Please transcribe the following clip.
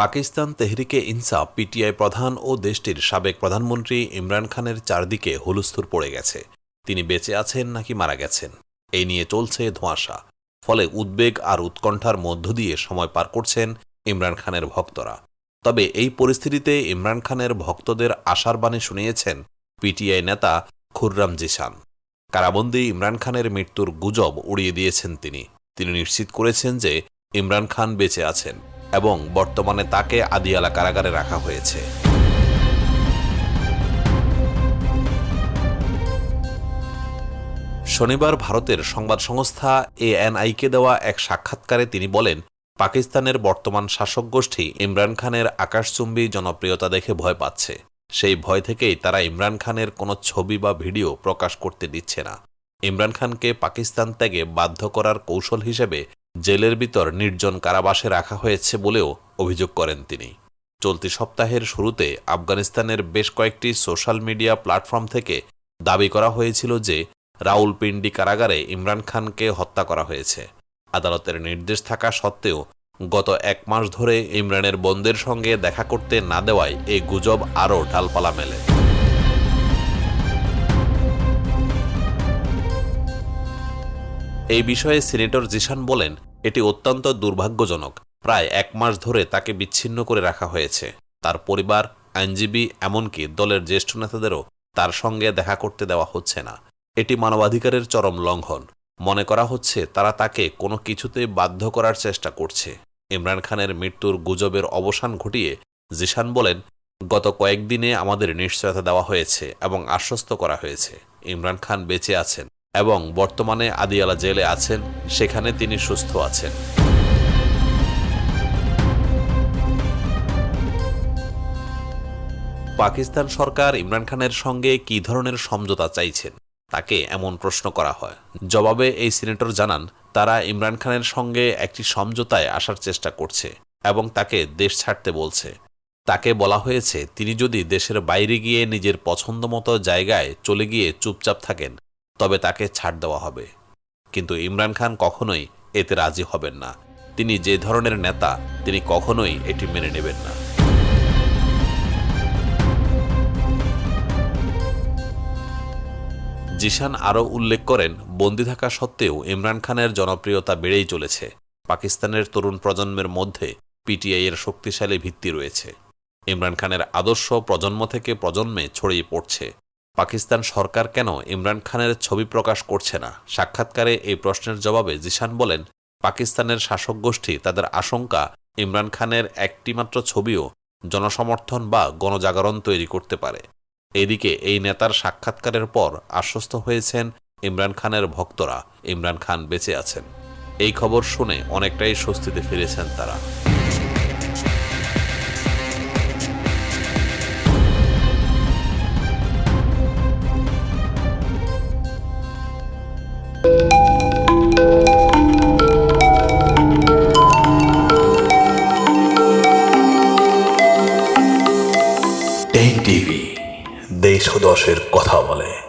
পাকিস্তান তেহরিকে ইনসাফ, পিটিআই প্রধান ও দেশটির সাবেক প্রধানমন্ত্রী ইমরান খানের চারদিকে হুলস্থুর পড়ে গেছে। তিনি বেঁচে আছেন নাকি মারা গেছেন? এই নিয়ে চলছে ধোঁয়াশা। ফলে উদ্বেগ আর উৎকণ্ঠার মধ্য দিয়ে সময় পার করছেন ইমরান খানের ভক্তরা। তবে এই পরিস্থিতিতে ইমরান খানের ভক্তদের আশার বাণী শুনিয়েছেন পিটিআই নেতা খুররাম জিসান। কারাবন্দী ইমরান খানের মৃত্যুর গুজব উড়িয়ে দিয়েছেন তিনি। তিনি নিশ্চিত করেছেন যে ইমরান খান বেঁচে আছেন। এবং বর্তমানে তাকে আদিয়ালা কারাগারে রাখা হয়েছে। শনিবার ভারতের সংবাদ সংস্থা এএনআইকে দেওয়া এক সাক্ষাৎকারে তিনি বলেন, পাকিস্তানের বর্তমান শাসক গোষ্ঠী ইমরান খানের আকাশচুম্বী জনপ্রিয়তা দেখে ভয় পাচ্ছে। সেই ভয় থেকেই তারা ইমরান খানের কোনো ছবি বা ভিডিও প্রকাশ করতে দিচ্ছে না। ইমরান খানকে পাকিস্তান ত্যাগে বাধ্য করার কৌশল হিসেবে জেলের ভিতর নির্জন কারাবাসে রাখা হয়েছে বলেও অভিযোগ করেন তিনি। চলতি সপ্তাহের শুরুতে আফগানিস্তানের বেশ কয়েকটি সোশ্যাল মিডিয়া প্ল্যাটফর্ম থেকে দাবি করা হয়েছিল যে রাউলপিন্ডি কারাগারে ইমরান খানকে হত্যা করা হয়েছে। আদালতের নির্দেশ থাকা সত্ত্বেও গত এক মাস ধরে ইমরানের বন্দের সঙ্গে দেখা করতে না দেওয়ায় এই গুজব আরও ঢালপালা মেলে। এই বিষয়ে সিনেটর জিশান বলেন, এটি অত্যন্ত দুর্ভাগ্যজনক। প্রায় এক মাস ধরে তাকে বিচ্ছিন্ন করে রাখা হয়েছে। তার পরিবার, আইনজীবী, এমনকি দলের জ্যেষ্ঠ নেতাদেরও তার সঙ্গে দেখা করতে দেওয়া হচ্ছে না। এটি মানবাধিকারের চরম লঙ্ঘন। মনে করা হচ্ছে তারা তাকে কোনো কিছুতে বাধ্য করার চেষ্টা করছে। ইমরান খানের মৃত্যুর গুজবের অবসান ঘটিয়ে জিশান বলেন, গত কয়েকদিনে আমাদের নিশ্চয়তা দেওয়া হয়েছে এবং আশ্বস্ত করা হয়েছে। ইমরান খান বেঁচে আছেন। এবং বর্তমানে আদিয়ালা জেলে আছেন, সেখানে তিনি সুস্থ আছেন। পাকিস্তান সরকার ইমরান খানের সঙ্গে কী ধরনের সমঝোতা চাইছেন? তাকে এমন প্রশ্ন করা হয়। জবাবে এই সিনেটর জানান, তারা ইমরান খানের সঙ্গে একটি সমঝোতায় আসার চেষ্টা করছে এবং তাকে দেশ ছাড়তে বলছে। তাকে বলা হয়েছে, তিনি যদি দেশের বাইরে গিয়ে নিজের পছন্দমতো জায়গায় চলে গিয়ে চুপচাপ থাকেন তবে তাকে ছাড় দেওয়া হবে। কিন্তু ইমরান খান কখনোই এতে রাজি হবেন না। তিনি যে ধরনের নেতা, তিনি কখনোই এটি মেনে নেবেন না। জিশান আরও উল্লেখ করেন, বন্দি থাকা সত্ত্বেও ইমরান খানের জনপ্রিয়তা বেড়েই চলেছে। পাকিস্তানের তরুণ প্রজন্মের মধ্যে পিটিআই এর শক্তিশালী ভিত্তি রয়েছে। ইমরান খানের আদর্শ প্রজন্ম থেকে প্রজন্মে ছড়িয়ে পড়ছে। পাকিস্তান সরকার কেন ইমরান খানের ছবি প্রকাশ করছে না? সাক্ষাৎকারে এই প্রশ্নের জবাবে জিশান বলেন, পাকিস্তানের শাসক গোষ্ঠী তাদের আশঙ্কা ইমরান খানের একটিমাত্র ছবিও জনসমর্থন বা গণজাগরণ তৈরি করতে পারে। এদিকে এই নেতার সাক্ষাৎকারের পর আশ্বস্ত হয়েছেন ইমরান খানের ভক্তরা। ইমরান খান বেঁচে আছেন। এই খবর শুনে অনেকটাই স্বস্তিতে ফিরেছেন তারা। টেক টিভি দেশ ও দশের কথা বলে।